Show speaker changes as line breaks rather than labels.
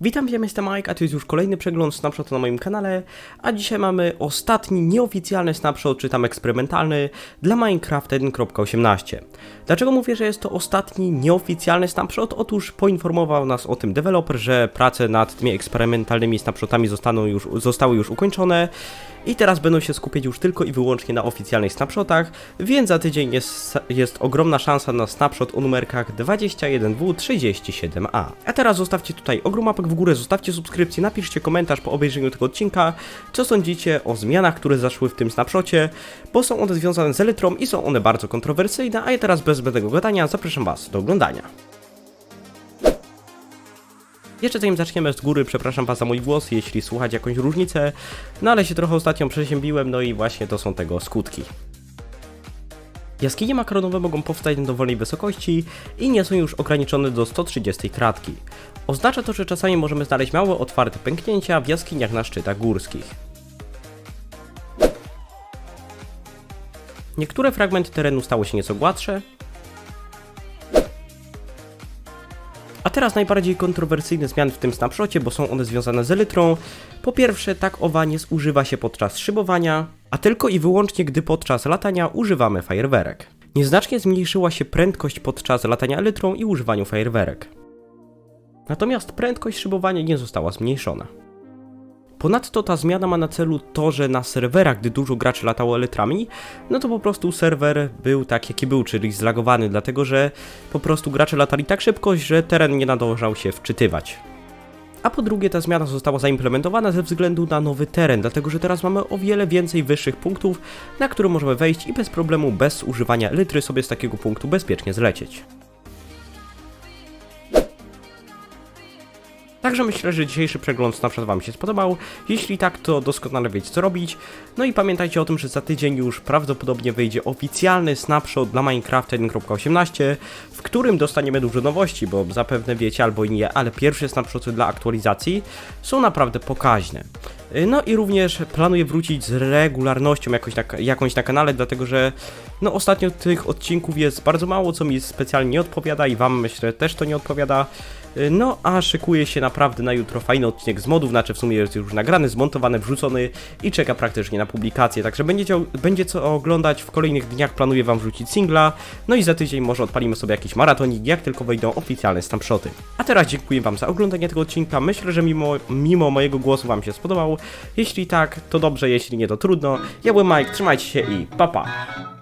Witam, ja jestem Mike, a to jest już kolejny przegląd snapshotu na moim kanale, a dzisiaj mamy ostatni nieoficjalny snapshot, czy tam eksperymentalny, dla Minecraft 1.18. Dlaczego mówię, że jest to ostatni nieoficjalny snapshot? Otóż poinformował nas o tym deweloper, że prace nad tymi eksperymentalnymi snapshotami zostaną już, zostały już ukończone i teraz będą się skupiać już tylko i wyłącznie na oficjalnych snapshotach, więc za tydzień jest, jest ogromna szansa na snapshot o numerkach 21W37A. A teraz zostawcie tutaj ogrom w górę, zostawcie subskrypcję, napiszcie komentarz po obejrzeniu tego odcinka, co sądzicie o zmianach, które zaszły w tym snapshocie, bo są one związane z Elytrą i są one bardzo kontrowersyjne, a ja teraz bez zbędnego gadania zapraszam Was do oglądania. Jeszcze zanim zaczniemy z góry, przepraszam Was za mój głos, jeśli słuchacie jakąś różnicę, no ale się trochę ostatnio przeziębiłem, no i właśnie to są tego skutki. Jaskinie makaronowe mogą powstać na dowolnej wysokości i nie są już ograniczone do 130 kratki. Oznacza to, że czasami możemy znaleźć małe otwarte pęknięcia w jaskiniach na szczytach górskich. Niektóre fragmenty terenu stały się nieco gładsze, teraz najbardziej kontrowersyjne zmiany w tym snapshocie, bo są one związane z elytrą. Po pierwsze, tak owa nie zużywa się podczas szybowania, a tylko i wyłącznie gdy podczas latania używamy fajerwerek. Nieznacznie zmniejszyła się prędkość podczas latania elytrą i używaniu fajerwerek. Natomiast prędkość szybowania nie została zmniejszona. Ponadto ta zmiana ma na celu to, że na serwerach, gdy dużo graczy latało elytrami, no to po prostu serwer był tak jaki był, czyli zlagowany, dlatego że po prostu gracze latali tak szybko, że teren nie nadążał się wczytywać. A po drugie, ta zmiana została zaimplementowana ze względu na nowy teren, dlatego że teraz mamy o wiele więcej wyższych punktów, na które możemy wejść i bez problemu, bez używania elytry sobie z takiego punktu bezpiecznie zlecieć. Także myślę, że dzisiejszy przegląd snapshot Wam się spodobał. Jeśli tak, to doskonale wiecie co robić. No i pamiętajcie o tym, że za tydzień już prawdopodobnie wyjdzie oficjalny snapshot dla Minecraft 1.18, w którym dostaniemy dużo nowości, bo zapewne wiecie albo i nie, ale pierwsze snapshoty dla aktualizacji są naprawdę pokaźne. No i również planuję wrócić z regularnością jakoś na, jakąś na kanale, dlatego że no ostatnio tych odcinków jest bardzo mało, co mi specjalnie nie odpowiada i Wam myślę też to nie odpowiada. No a szykuje się naprawdę na jutro fajny odcinek z modów, znaczy w sumie jest już nagrany, zmontowany, wrzucony i czeka praktycznie na publikację, także będziecie, będzie co oglądać, w kolejnych dniach planuję Wam wrzucić singla, no i za tydzień może odpalimy sobie jakiś maratonik, jak tylko wejdą oficjalne snapshoty. A teraz dziękuję Wam za oglądanie tego odcinka, myślę, że mimo, mimo mojego głosu Wam się spodobał, jeśli tak, to dobrze, jeśli nie, to trudno. Ja byłem Mike, trzymajcie się i pa pa!